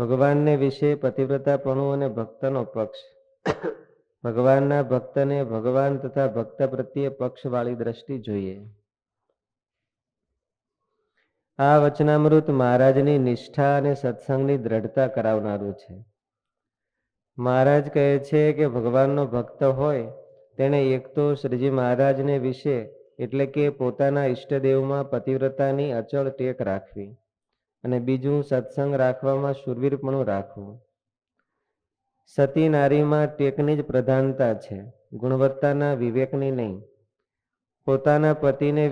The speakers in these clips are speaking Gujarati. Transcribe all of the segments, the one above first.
ભગવાનને વિશે પતિવ્રતાપણું અને ભક્તનો પક્ષ. ભગવાનના ભક્તને ભગવાન તથા ભક્ત પ્રત્યે પક્ષવાળી દ્રષ્ટિ જોઈએ. આ વચનામૃત મહારાજની નિષ્ઠા અને સત્સંગની દ્રઢતા કરાવનારું છે. મહારાજ કહે છે કે ભગવાનનો ભક્ત હોય, તેણે એક તો શ્રીજી મહારાજને વિશે, એટલે કે પોતાના ઈષ્ટદેવમાં પતિવ્રતાની અચળ ટેક રાખવી. અને બીજું સત્સંગ રાખવામાં શૂરવીરપણું રાખવું સતી નારીમાં ટેકની જ પ્રધાનતા છે, ગુણવત્તાના વિવેકની નહીં પોતાના પતિને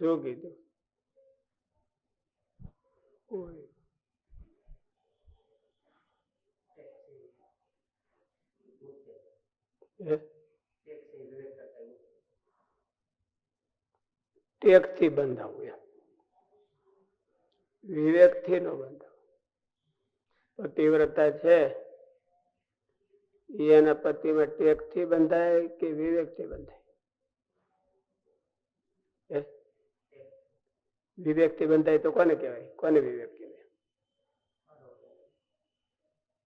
શું કીધું ઓય. હે? ટેકથી બંધાવું વિવેકથી નો બંધાવું પતિવ્રતા છે એના પતિમાં ટેકથી બંધાય કે વિવેકથી બંધાય? વિવેક વિવેકથી બંધાય તો કોને કહેવાય? કોને વિવેક કહેવાય?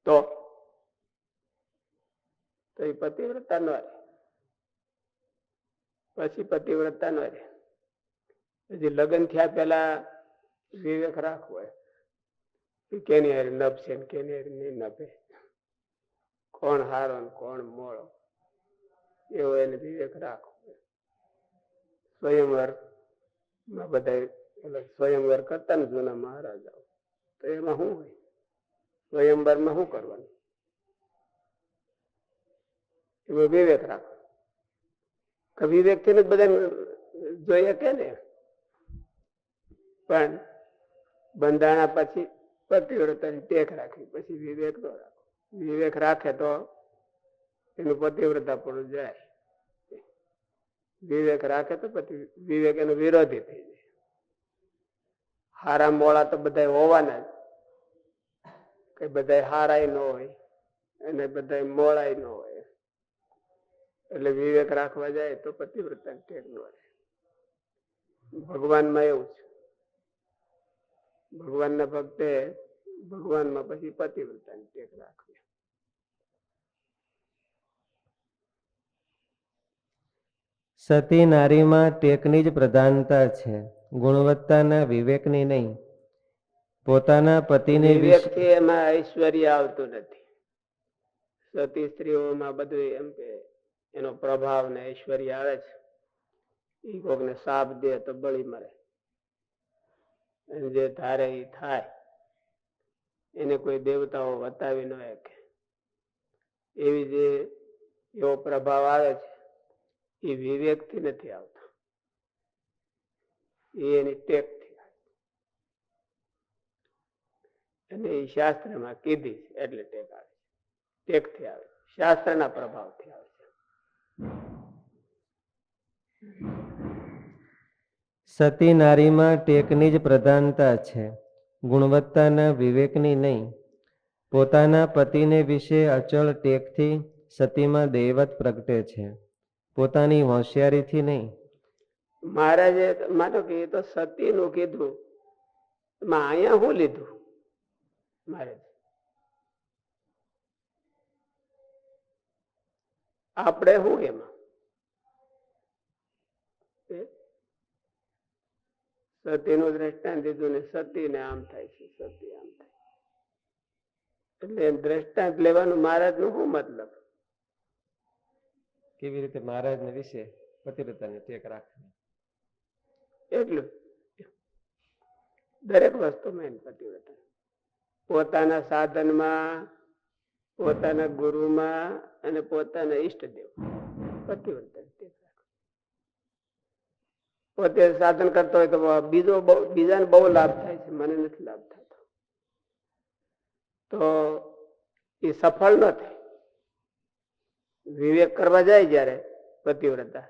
તો? તો એ પતિવ્રતા ન રહે પછી પતિવ્રતા ન રહે હજી લગ્ન થયા પેલા વિવેક રાખવો કેની હારી નભશે ને કેની હારી નહીં નભે કોણ હારો ને કોણ મોળો એવો એને વિવેક રાખવો સ્વયંવરમાં બધા ઓલા સ્વયંવર કરતા ને જૂના મહારાજાઓ તો એમાં શું હોય સ્વયંવરમાં શું કરવાનું એમાં વિવેક રાખો કે વિવેકથી બધા જોઈએ કે ને પણ બંધાણા પછી પતિવ્રતાની ટેક રાખવી. પછી વિવેક નો રાખો વિવેક રાખે તો એનું પતિવ્રતા પણ જાય. વિવેક રાખે તો પછી વિવેક એનો વિરોધી થઈ જાય. હારા મોળા તો બધા હોવાના જ. કઈ બધા હારાય ન હોય અને બધા મોળાય ન હોય. એટલે વિવેક રાખવા જાય તો પતિવ્રતા ટેક ન રહે. ભગવાનમાં એવું છે. ભગવાનના ભક્તે ભગવાનમાં પછી પતિવ્રતાની ટેક રાખવી. સતી નારીમાં ટેકની જ પ્રધાનતા છે ગુણવત્તાના વિવેકની નહીં. પોતાના પતિને વિવેક વિશે થી એમાં ઐશ્વર્ય આવતું નથી. સતી સ્ત્રીઓમાં બધું એમ કે એનો પ્રભાવ ને ઐશ્વર્ય આવે છે. એ કોકને સાપ દે તો બળી મરે. જે ધારે એ થાય, એને કોઈ દેવતાઓ વતાવી ન શકે એવી જે એવો પ્રભાવ આવે છે, એ વિવેકથી નથી આવતો એ એની ટેકથી આવે. અને એ શાસ્ત્રમાં કીધી એટલે ટેક આવે છે ટેકથી આવે. શાસ્ત્રના પ્રભાવથી આવે છે સતી નારીમાં ટેકની જ પ્રધાનતા છે, ગુણવત્તાના વિવેકની નહીં. પોતાના પતિને વિશે અચળ ટેકથી સતીમાં દૈવત પ્રગટે છે, પોતાની હોશિયારીથી નહીં. મહારાજે માનો કે તો સતીનું કીધું માં અહીંયા શું લીધું? મહારાજ. આપણે શું એમાં એ? સતીનું દ્રષ્ટાંત દીધું ને સતી ને આમ થાય છે સતી આમ થાય એટલે દ્રષ્ટાંત લેવાનું મહારાજનું શું મતલબ? કેવી રીતે મહારાજને વિશે પતિવ્રતાને ટેક રાખવી? એટલું દરેક વસ્તુમાં એમ પતિવ્રતા. પોતાના સાધનમાં પોતાના ગુરુમાં અને પોતાના ઈષ્ટદેવ. પતિવ્રતા. પોતે સાધન કરતો હોય તો બીજો બીજાને બહુ લાભ થાય છે મને નથી લાભ થતો. તો એ સફળ ન થાય. વિવેક કરવા જાય જ્યારે પતિવ્રતા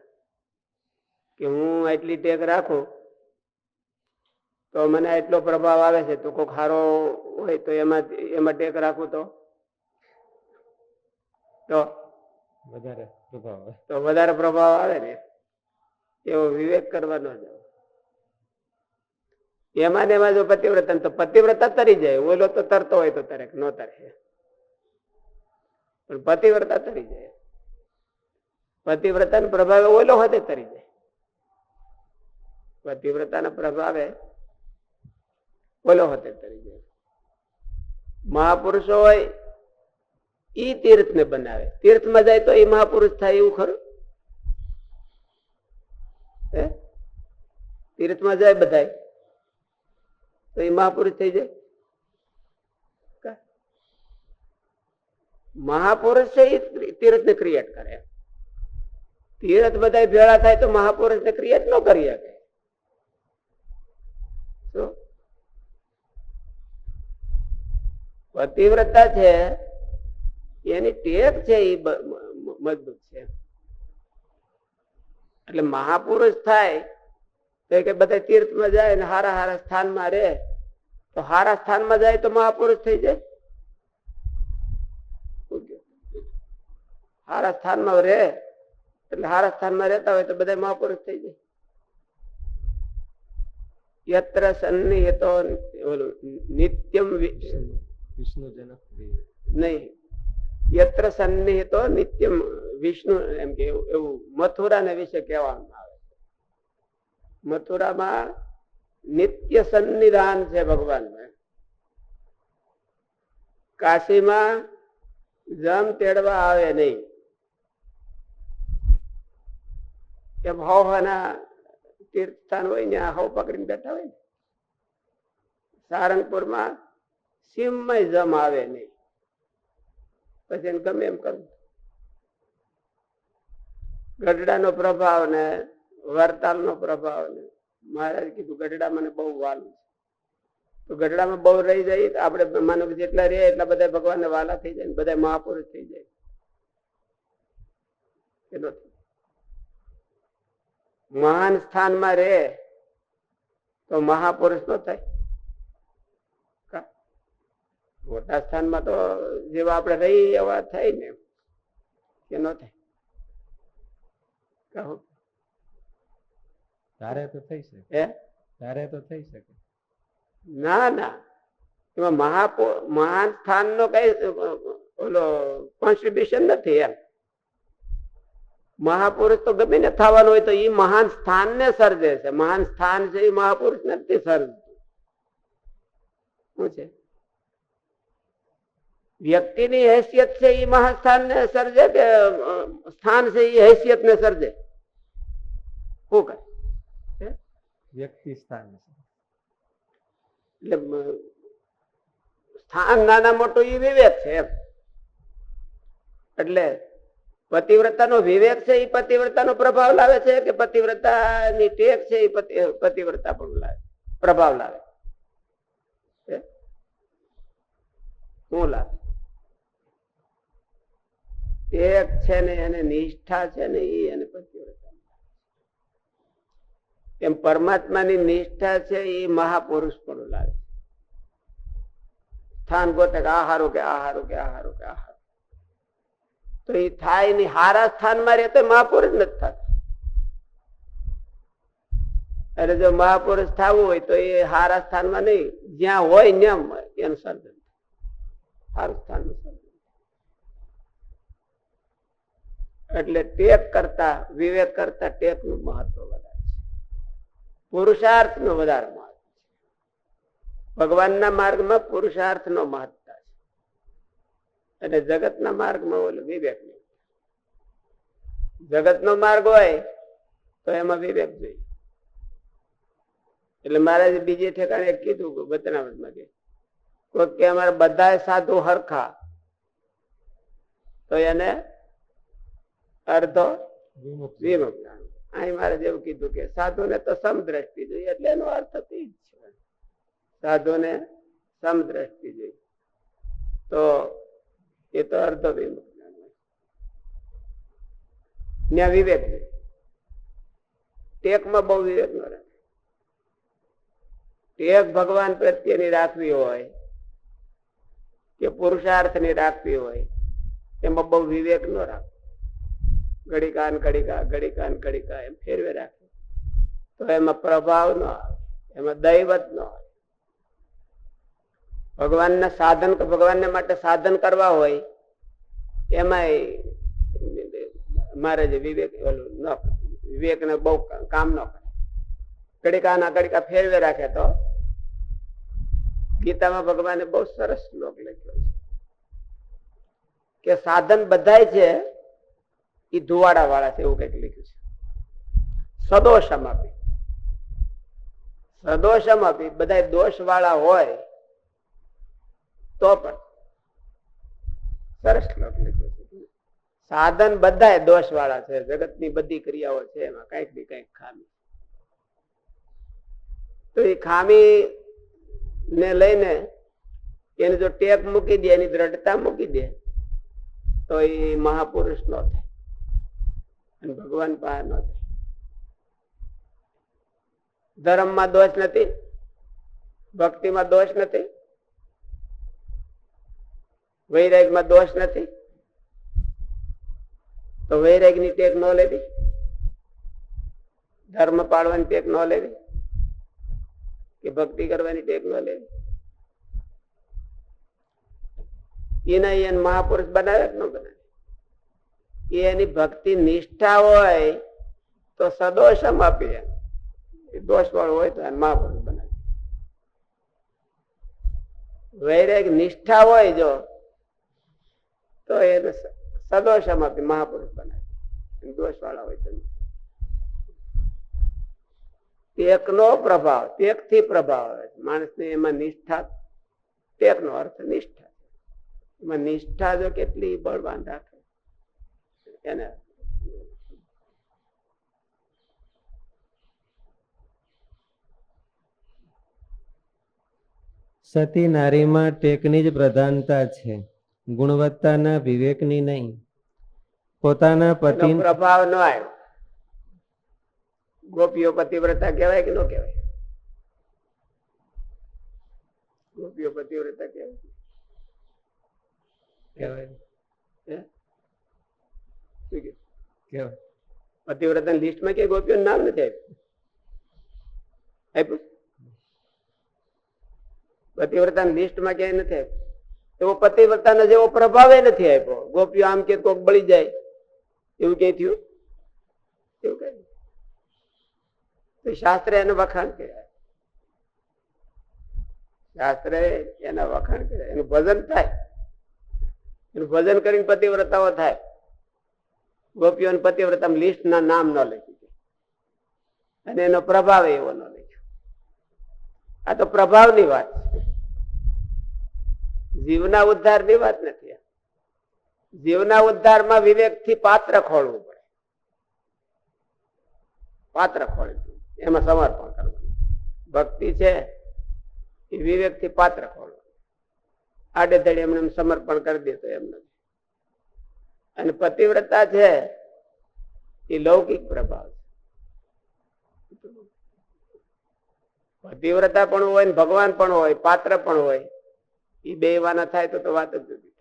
કે હું એટલી ટેક રાખું તો મને એટલો પ્રભાવ આવે છે તો કોઈ ખારો હોય તો એમાં એમાં ટેક રાખું તો? તો? વધારે પ્રભાવ આવે. તો વધારે પ્રભાવ આવે ને. એવો વિવેક કરવાનો જ એમાં ને એમાં જો પતિવ્રતા તો પતિવ્રતા તરી જાય. ઓલો તો તરતો હોય તો તરે, ન તરે. પણ પતિવ્રતા તરી જાય. પતિવ્રતા પ્રભાવે ઓલો હોતે તરી જાય. પતિવ્રતાના પ્રભાવે ઓલો હોતે તરી જાય. મહાપુરુષો હોય, ઈ તીર્થ ને બનાવે. તીર્થમાં જાય તો એ મહાપુરુષ થાય એવું ખરું હે તીર્થમાં જાય બધા તો એ મહાપુરુષ થઈ જાય. મહાપુરુષ છે એ તીર્થ ને ક્રિએટ કરે. તીર્થ બધા ભેળા થાય તો મહાપુરુષ ને ક્રિએટ ન કરી શકે? પતિવ્રતા છે, એની ટેક છે એ મજબૂત છે. એટલે મહાપુરુષ થાય કે બધા તીર્થમાં જાય ને હારા હારા સ્થાનમાં રહે તો હારા સ્થાનમાં જાય તો મહાપુરુષ થઈ જાય શું કહ્યું? હારા સ્થાનમાં રહે એટલે હારા સ્થાનમાં રહેતા હોય તો બધા મહાપુરુષ થઈ જાય યત્ર સન્નિહિતો ઓલું નિત્યમ વિ- વિષ્ણુજનક નહીં યત્ર સન્નિહિતો નિત્યમ વિષ્ણુ એમ કે એવું એવું મથુરાને વિશે કહેવામાં આવે છે મથુરામાં નિત્ય સન્નિધાન છે ભગવાન કાશીમાં જમ તેડવા આવે નહીં. એમ તીર્થ તીર્થસ્થાન હોય ને હવ પકડીને બેઠા હોય સારંગપુરમાં સીમમાં જમ આવે નહીં. પછી ગમે એમ કરવું. ગઢડાનો પ્રભાવ ને વરતાલનો પ્રભાવ ને. મહારાજ કીધું, ગઢડા મને બહુ વાલું છે. તો ગઢડામાં બહુ રહી જાય, તો આપણે માનો કે જેટલા રહે એટલા બધા ભગવાનને વાલા થઈ જાય બધા મહાપુરુષ થઈ જાય. નથી. મહાન સ્થાનમાં રહે તો મહાપુરુષ નો થાય? મોટા સ્થાનમાં તો જેવા આપણે રહી એવા થાય ને કે ન થાય. કહો. તારે તો થઈ શકે. હે? તારે તો થઈ શકે. ના ના. એમાં મહાપો મહાન સ્થાન નો કઈ ઓલો કોન્સ્ટિબ્યુશન નથી એમ. મહાપુરુષ તો ગમે ને થવાનું હોય તો એ મહાન સ્થાન ને સર્જે છે. મહાન સ્થાન છે એ મહાપુરુષ નથી સર્જતું. શું છે? વ્યક્તિની હેસિયત છે એ મહાસ્થાન ને સર્જે કે અ, સ્થાન છે એ હેસિયત ને સર્જે? શું કરે વ્યક્તિ સ્થાન એટલે સ્થાન નાના મોટું એ વિવેક છે એટલે પતિવ્રતાનો વિવેક છે એ પતિવ્રતાનો પ્રભાવ લાવે છે કે પતિવ્રતાની ટેક છે એ પતિ- પતિવ્રતા પણ લાવે, પ્રભાવ લાવે? શું લાવે? ટેક છે ને, એને નિષ્ઠા છે ને એ એને પતિવ્રતા. એમ પરમાત્માની નિષ્ઠા છે એ મહાપુરુષ પણ લાવે સ્થાન ગોતે આહારો કે આહારો કે આહારો કે આહારો. તો એ થાયની હારા સ્થાનમાં રહે તો મહાપુરુષ નથી થતા. એટલે જો મહાપુરુષ થવું હોય તો એ હારા સ્થાનમાં નહીં. જ્યાં હોય ત્યાં એનું સર્જન સારું સ્થાનનું સર્જન એટલે ટેક કરતા, વિવેક કરતા ટેકનું મહત્વ. પુરુષાર્થ નો વધારે મહત્વ છે. ભગવાનના માર્ગમાં પુરુષાર્થ નો મહત્તા છે. અને જગતના માર્ગમાં ઓલું વિવેક નહીં. જગતનો માર્ગ હોય તો એમાં વિવેક જોઈએ. એટલે મહારાજે બીજે ઠેકાણે કીધું બતનાવટમાં કે અમારા કે અમારે બધા સાધુ હરખા તો એને અર્ધો વિમુક્ત. અહીં મારે જેવું કીધું કે સાધુ ને તો સમદ્રષ્ટિ જોઈએ, એટલે એનો અર્થ તો જ છે. સાધુ ને સમદ્રષ્ટિ જોઈએ. તો એ તો અર્ધ વિમુખ ત્યાં વિવેક જોઈએ ટેકમાં બહુ વિવેક ન રાખે. ટેક ભગવાન પ્રત્યેની રાખવી હોય કે પુરુષાર્થની રાખવી હોય, એમાં બહુ વિવેક ન રાખે. ઘડીકા ને ઘડીકા ઘડીકા ઘડીકા, એમ ફેરવે રાખે. તો એમાં પ્રભાવ ન આવે, એમાં દૈવત ન ભગવાનના સાધન, ભગવાનને માટે સાધન કરવા હોય એમાં મારે જે વિવેક, ઓલું ન, વિવેકને બહુ કામ ન કરે. કડિકાના ઘડીકા ફેરવે રાખે તો ગીતામાં ભગવાને બહુ સરસ શ્લોક લખ્યો છે કે સાધન બધાય છે એ ધુવાડા વાળા છે એવું કંઈક લખ્યું છે. સદોષમ આપી. સદોષમ આપી. બધા દોષ વાળા હોય તો પણ સરસ શ્લોક લખ્યો છે. સાધન બધા દોષ વાળા છે. જગતની બધી ક્રિયાઓ છે એમાં કંઈક ને કંઈક ખામી. તો એ ખામી ને લઈને એને જો ટેક મૂકી દે, એની દ્રઢતા મૂકી દે, તો એ મહાપુરુષ નો થાય. અને ભગવાન પાસે નો થાય ધર્મમાં દોષ નથી, ભક્તિમાં દોષ નથી, વૈરાગમાં દોષ નથી. તો વૈરાગની ટેક ન લેવી, ધર્મ પાળવાની ટેક ન લેવી, કે ભક્તિ કરવાની ટેક ન લેવી. એના એને મહાપુરુષ બનાવે કે ન બનાવે એ એની ભક્તિ નિષ્ઠા હોય તો સદોષ આપી એને એ દોષ વાળો હોય તો મહાપુરુષ બનાવે વૈરાગ નિષ્ઠા હોય જો, તો એને સદોષ આપી? મહાપુરુષ બનાવે દોષ વાળા હોય તો. ટેકનો પ્રભાવ ટેકથી પ્રભાવ આવે માણસને એમાં નિષ્ઠા ટેક નો અર્થ નિષ્ઠા. એમાં નિષ્ઠા જો કેટલી બળવાન રાખે એને સતી નારીમાં ટેકની જ પ્રધાનતા છે. ગુણવત્તાના વિવેકની નહીં. પોતાના પતિ પ્રભાવ ન આવ્યો. ગોપીઓ પતિવ્રતા કહેવાય કે ન કહેવાય? ગોપીઓ પતિવ્રતા કહેવાય. કહેવાય? કહેવાય. પતિવ્રતા લિસ્ટમાં કે ગોપીઓ નામ નથી આપ્યું? આપ્યું? પતિવ્રતા લિસ્ટમાં ક્યાંય નથી આપ્યું. એવો પતિવ્રતાનો જેવો પ્રભાવે નથી આપ્યો. ગોપીઓ આમ કે કોક બળી જાય. એવું ક્યાંય થયું? એવું કઈ શાસ્ત્રે એનું વખાણ કર્યા. શાસ્ત્ર એના વખાણ કર્યા. એનું ભજન થાય. એનું ભજન કરીને પતિવ્રતાઓ થાય. ગોપીઓ પતિવ્રતા લિસ્ટ ના નામ ન લખી દે. અને એનો પ્રભાવ એવો ન લખ્યો. આ તો પ્રભાવની વાત છે. જીવના ઉદ્ધારની વાત નથી. જીવના ઉદ્ધારમાં વિવેકથી પાત્ર ખોળવું પડે. પાત્ર ખોળવું. એમાં સમર્પણ કરવું ભક્તિ છે એ વિવેકથી પાત્ર ખોળવું આડેધડે એમને સમર્પણ કરી દે તો એમ નથી. અને પતિવ્રતા છે એ લૌકિક પ્રભાવ છે. પતિવ્રતા પણ હોય ને ભગવાન પણ હોય, પાત્ર પણ હોય એ બે વાના થાય તો વાત જ જુદી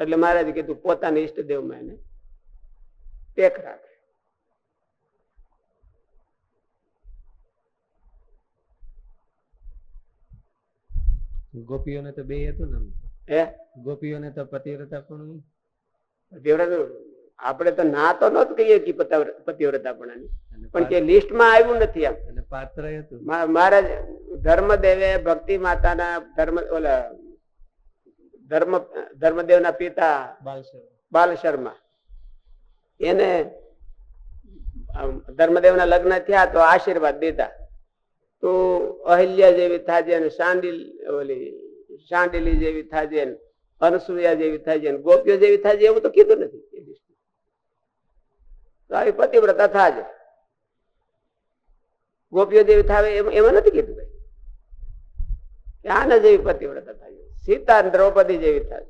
એટલે મહારાજ કીધું પોતાના ઈષ્ટદેવમાં એને ટેક રાખે. ગોપીઓને તો બે હતું ને. હે? ગોપીઓને તો પતિવ્રતા પણ પતિવ્રતા આપણે તો ના તો નત કહીએ કે પતિવ્રતા પણ પણ કે લિસ્ટમાં આવ્યું નથી આમ અને પાત્ર હતું. ધર્મદેવે ભક્તિ માતાના ધર્મ ઓલા ધર્મ ધર્મદેવના પિતા બાલ શર્મા એને ધર્મદેવ ધર્મદેવના લગ્ન થયા તો આશીર્વાદ દીધા. તો અહિલ્યા જેવી થાજે અને સાંડી ઓલી શાંડિલી જેવી થાજે અનસુયા જેવી થાજે ગોપીઓ જેવી થાજે એવું તો કીધું નથી આવી પતિવ્રતા થાજે ગોપીઓ જેવી થાવે એમાં નથી કીધું કે આના જેવી પતિવ્રતા થાય સીતા દ્રૌપદી જેવી થાય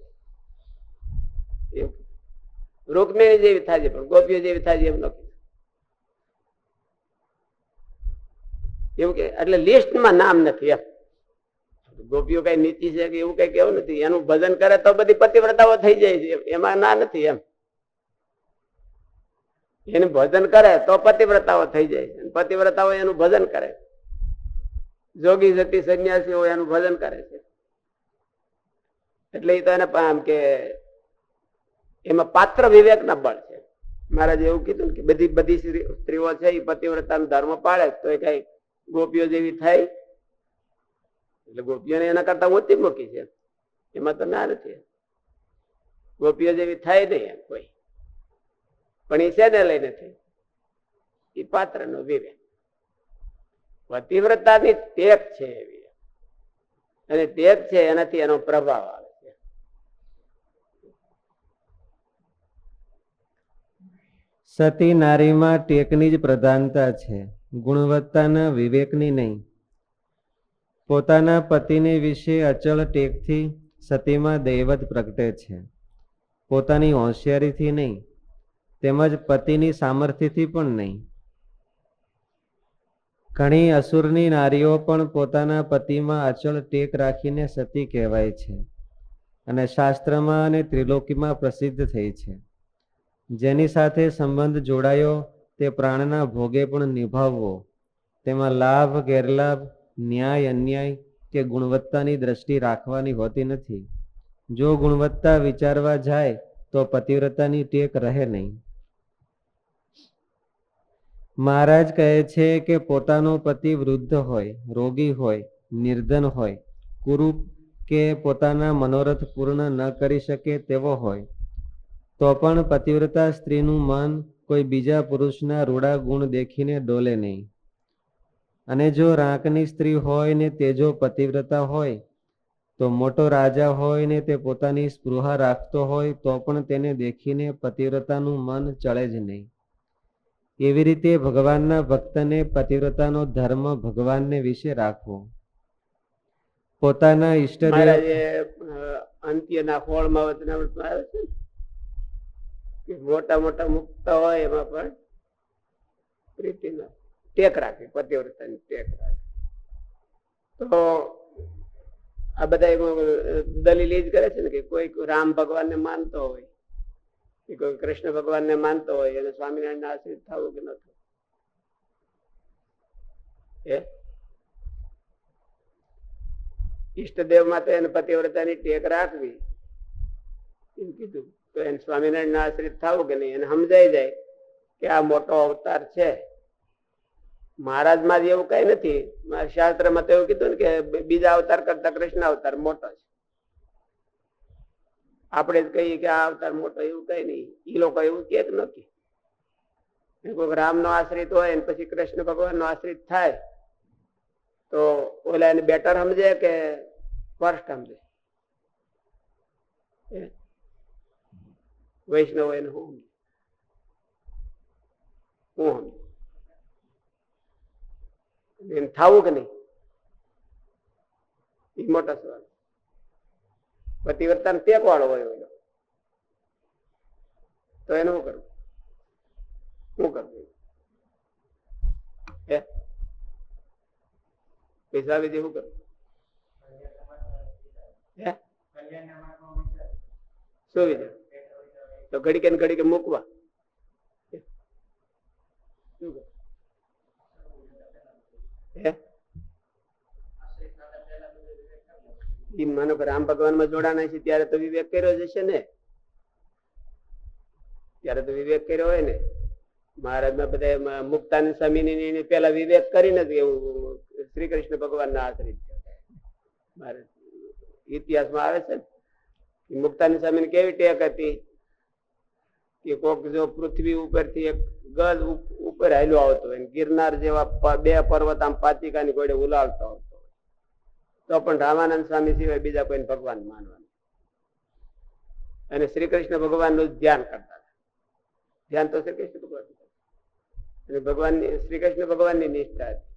રૂકમિણી જેવી થાય પણ ગોપીઓ જેવી થાય એમ નથી એવું કે એટલે લિસ્ટમાં નામ નથી એમ. ગોપીઓ કઈ નીતિ છે કે એવું કઈ કેવું નથી. એનું ભજન કરે તો બધી પતિવ્રતાઓ થઈ જાય છે. એમાં ના નથી એમ. એનું ભજન કરે તો પતિવ્રતાઓ થઈ જાય પતિવ્રતાઓ એનું ભજન કરે. જોગી જતી સંન્યાસી હોય એનું ભજન કરે છે. એટલે એ તો એને આમ કે એમાં પાત્ર વિવેક ના બળ છે. મહારાજ એવું કીધું કે બધી બધી સ્ત્રીઓ છે એ પતિવ્રતાનો ધર્મ પાળે તો એ કઈ ગોપીઓ જેવી થાય એટલે ગોપીઓને એના કરતા ઓછી મૂકી છે. એમાં તો ના નથી. ગોપીઓ જેવી થાય નહીં એમ કોઈ. પણ એ શેને લઈને થઈ એ પાત્ર નો વિવેક પતિવ્રતાની ટેક છે એવી. અને ટેક છે એનાથી એનો પ્રભાવ આવે છે. સતી નારીમાં ટેકની જ પ્રધાનતા છે. ગુણવત્તાના વિવેકની નહીં. પોતાના પતિને વિશે અચળ ટેકથી સતીમાં દૈવત પ્રગટે છે. પોતાની હોશિયારીથી નહીં, તેમજ પતિની સામર્થ્યથી પણ નહીં. ઘણી અસુરની નારીઓ પણ પોતાના પતિમાં અચળ ટેક રાખીને સતી કહેવાય છે અને શાસ્ત્રમાં અને ત્રિલોકીમાં પ્રસિદ્ધ થઈ છે. જેની સાથે સંબંધ જોડાયો, તે પ્રાણના ભોગે પણ નિભાવવો, તેમાં લાભ, ગેરલાભ ન્યાય અન્યાય કે ગુણવત્તાની દ્રષ્ટિ રાખવાની હોતી નથી. જો ગુણવત્તા વિચારવા જાય, તો પતિવ્રતાની ટેક રહે નહીં. મહારાજ કહે છે કે પોતાનો પતિ વૃદ્ધ હોય, રોગી હોય, નિર્ધન હોય, કુરૂપ કે પોતાના મનોરથ પૂર્ણ ન કરી શકે તેવો હોય, તો પણ પતિવ્રતા સ્ત્રીનું મન કોઈ બીજા પુરુષના રૂડા ગુણ દેખીને ડોલે નહીં. અને જો રાંકની સ્ત્રી હોય ને તેજો પતિવ્રતા હોય, તો મોટો રાજા હોય ને તે પોતાની સ્પૃહા રાખતો હોય, તો પણ તેને દેખીને પતિવ્રતાનું મન ચડે જ નહીં. એવી રીતે ભગવાનના ભક્તને પતિવ્રતાનો ધર્મ ભગવાનને વિશે રાખવો. પોતાના ઈષ્ટદેવ અંત્યના હોળમાં આવે છે મોટા મોટા મુક્ત હોય એમાં પણ પ્રીતિનો ટેક રાખવી પતિવ્રતાની ટેક રાખવી તો આ બધા દલીલ જ કરે છે ને કે કોઈ રામ ભગવાનને માનતો હોય, કે કોઈ કૃષ્ણ ભગવાનને માનતો હોય અને સ્વામિનારાયણ આશ્રિત થવું કે ન થવું? એ ઈષ્ટદેવમાં તો એને પતિવ્રતાની ટેક રાખવી. એમ કીધું. તો એને સ્વામિનારાયણ આશ્રિત થવું કે નહીં? એને સમજાઈ જાય કે આ મોટો અવતાર છે. મહારાજમાં એવું કઈ નથી. મારા શાસ્ત્રમાં તો એવું કીધું ને કે બીજા અવતાર કરતા કૃષ્ણ અવતાર મોટો છે. આપણે જ કહીએ કે આ અવતાર મોટો એવું કઈ નહીં. એ લોકો એવું કે નથી. કોઈક રામ નો આશ્રિત હોય ને પછી કૃષ્ણ ભગવાન નો આશ્રિત થાય, તો ઓલા એને બેટર સમજે કે ફર્સ્ટ સમજે? વૈષ્ણવ એને હું હું સમજે? એને થાવું કે નહીં? એ મોટો સવાલ. પતિવર્તન ટેક વાળો હોય ઓલો તો એને શું કરવું? શું કરવું હે? પૈસા વિધિ શું કરવું? હે? શું વિધિ તો ઘડીકે ઘડીકે મૂકવા. શું કરવું? માનો કે રામ ભગવાનમાં જોડાના છે, ત્યારે તો વિવેક કર્યો જશે ને. ત્યારે તો વિવેક કર્યો હોય ને. મહારાજમાં બધા મુક્તાની સ્વામી પેલા વિવેક કરીને જ એવું શ્રી કૃષ્ણ ભગવાન ના આશ્રિત. મહારાજ ઇતિહાસમાં આવે છે ને મુક્તાનંદ સ્વામી કેવી ટેક હતી કે કોક જો પૃથ્વી ઉપરથી એક ગજ ઉપર હાલ્યો આવતો હોય ગિરનાર જેવા બે પર્વત આમ પાતિકાની ઘોડે ઉલાવતો આવતો તો પણ રામાનંદ સ્વામી સિવાય બીજા કોઈને ભગવાન માનવાનું અને શ્રી કૃષ્ણ ભગવાનનું ધ્યાન કરતા ધ્યાન તો શ્રી કૃષ્ણ ભગવાન અને ભગવાનની શ્રી કૃષ્ણ ભગવાનની નિષ્ઠા હતી.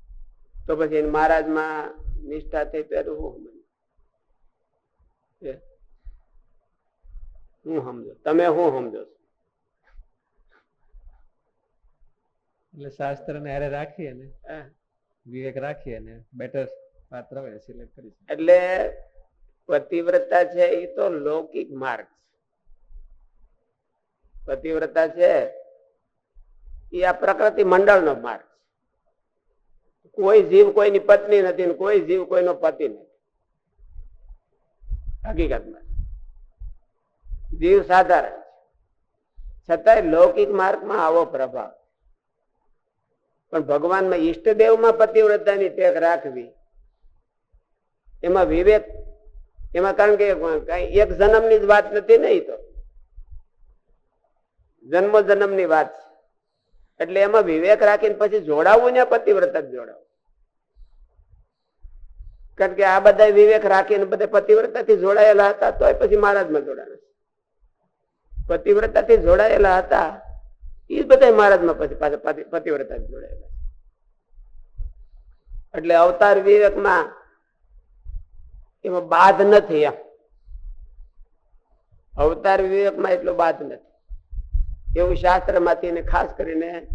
તો પછી એને મહારાજમાં નિષ્ઠા થઈ તો હું સમજ હું? સમજો તમે હું સમજો છો? એટલે શાસ્ત્ર ને હારે રાખીએ ને? વિવેક રાખીએ ને? બેટર પાત્ર હોય સિલેક્ટ કરી એટલે પતિવ્રતા છે એ તો લૌકિક માર્ગ છે. પતિવ્રતા છે એ આ પ્રકૃતિ મંડળનો માર્ગ છે. કોઈ જીવ કોઈની પત્ની નથી ને કોઈ જીવ કોઈનો પતિ નથી. હકીકતમાં. જીવ સાધારણ છે. છતાંય લૌકિક માર્ગમાં આવો પ્રભાવ પણ ભગવાનમાં ઈષ્ટદેવમાં પતિવ્રતાની ટેક રાખવી. એમાં વિવેક, એમાં કારણ કે એક જન્મની જ વાત નથી ને તો. જન્મ જન્મની વાત છે. એટલે એમાં વિવેક રાખીને પછી જોડાવવું ને પતિવ્રતા જ જોડાવવું કારણ કે આ બધા વિવેક રાખીને બધા પતિવ્રતાથી જોડાયેલા હતા, તોય પછી મહારાજમાં જોડાયા પતિવ્રતાથી જોડાયેલા હતા એ બધા મહારાજમાં પછી પાછા પતિ- જોડાયેલા એટલે અવતાર વિવેકમાં એમાં બાધ નથી એમ. અવતાર વિવેકમાં એટલો બાધ નથી. એવું શાસ્ત્રમાંથી ને ખાસ કરીને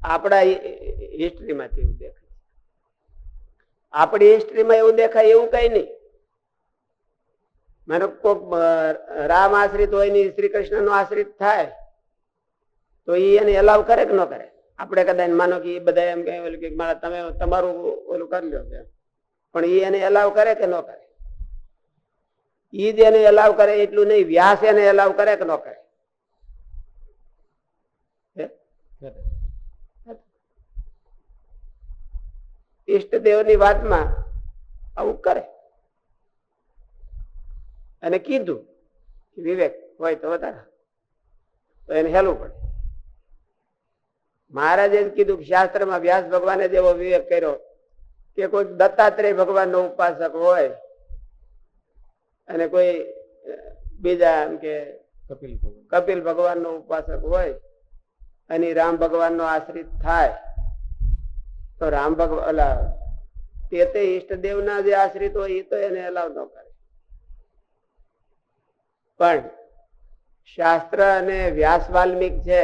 આપણા હિસ્ટ્રીમાંથી એવું દેખાય આપણી હિસ્ટ્રીમાં એવું દેખાય, એવું કઈ નહીં. મને કોક રામ આશ્રિત હોય ને શ્રી કૃષ્ણ નો આશ્રિત થાય તો એ એને એલાવ કરે કે ન કરે? આપણે કદાચ માનો કે એ બધા એમ કહે કે મારા તમે તમારું ઓલું કરી લો પણ એ એને એલાવ કરે કે ન કરે? એ જ એને એલાવ કરે, એટલું નહીં, વ્યાસ એને એલાવ કરે કે ન કરે? ઈષ્ટદેવ ઈષ્ટદેવની વાતમાં આવું કરે. અને કીધું વિવેક હોય તો વધારે. તો એને હેલવું પડે. મહારાજે જ કીધું કે શાસ્ત્રમાં વ્યાસ ભગવાને જેવો વિવેક કર્યો કે કોઈ દત્તાત્રેય ભગવાનનો ઉપાસક હોય અને કોઈ બીજા એમ કે કપિલ ભગવાન. કપિલ ભગવાનનો ઉપાસક હોય અને રામ ભગવાનનો આશ્રિત થાય તો રામ ભગવાન ઓલા તે તે ઈષ્ટદેવના જે આશ્રિત હોય એ તો એને અલાવ ન કરે. પણ શાસ્ત્ર અને વ્યાસ વાલ્મિક છે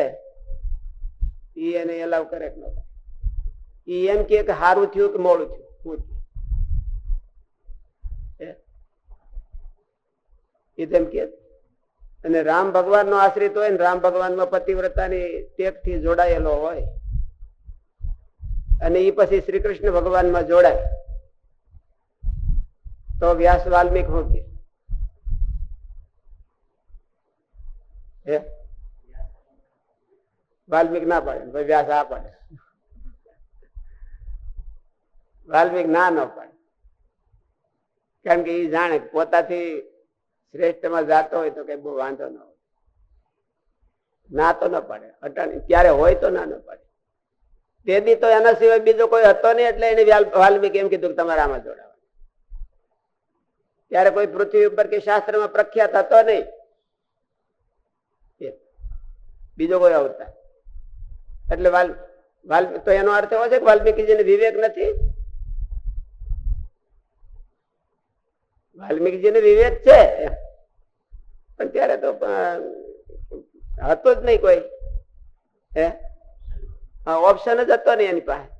ઈ એને અલાવ કરે કે ન ઈ એમ કે સારું થયું કે મોડું થયું? હે? તેમ કે. અને રામ ભગવાન નો આશ્રિત હોય ને રામ ભગવાન પતિવ્રતાની ટેકથી જોડાયેલો હોય. અને એ પછી શ્રી કૃષ્ણ ભગવાનમાં જોડાય. તો વ્યાસ વાલ્મિક હું કે? વાલ્મિક ના પડે વ્યાસ આ પડે. વાલ્મિક ના ન પડે. કારણ કે એ જાણે પોતાથી શ્રેષ્ઠમાં જાતો હોય તો કઈ બહુ વાંધો ન હોય. ના તો ન પડે, અટાણી. ત્યારે હોય તો ના ન પડે. તેથી તો એના સિવાય બીજો કોઈ હતો નહીં એટલે એને વાલ- વાલ્મીકી એમ કીધું કે તમારે આમાં જોડાવા ત્યારે કોઈ પૃથ્વી ઉપર કે શાસ્ત્રમાં પ્રખ્યાત હતો નહીં. બીજો કોઈ અવતાર. એટલે વાલ તો એનો અર્થ એવો છે કે વાલ્મીકીજીને વિવેક નથી? વાલ્મીકીજીને વિવેક છે. પણ ત્યારે તો હતો જ નહીં કોઈ. હે? ઓપ્શન જ હતો નહીં એની પાસે.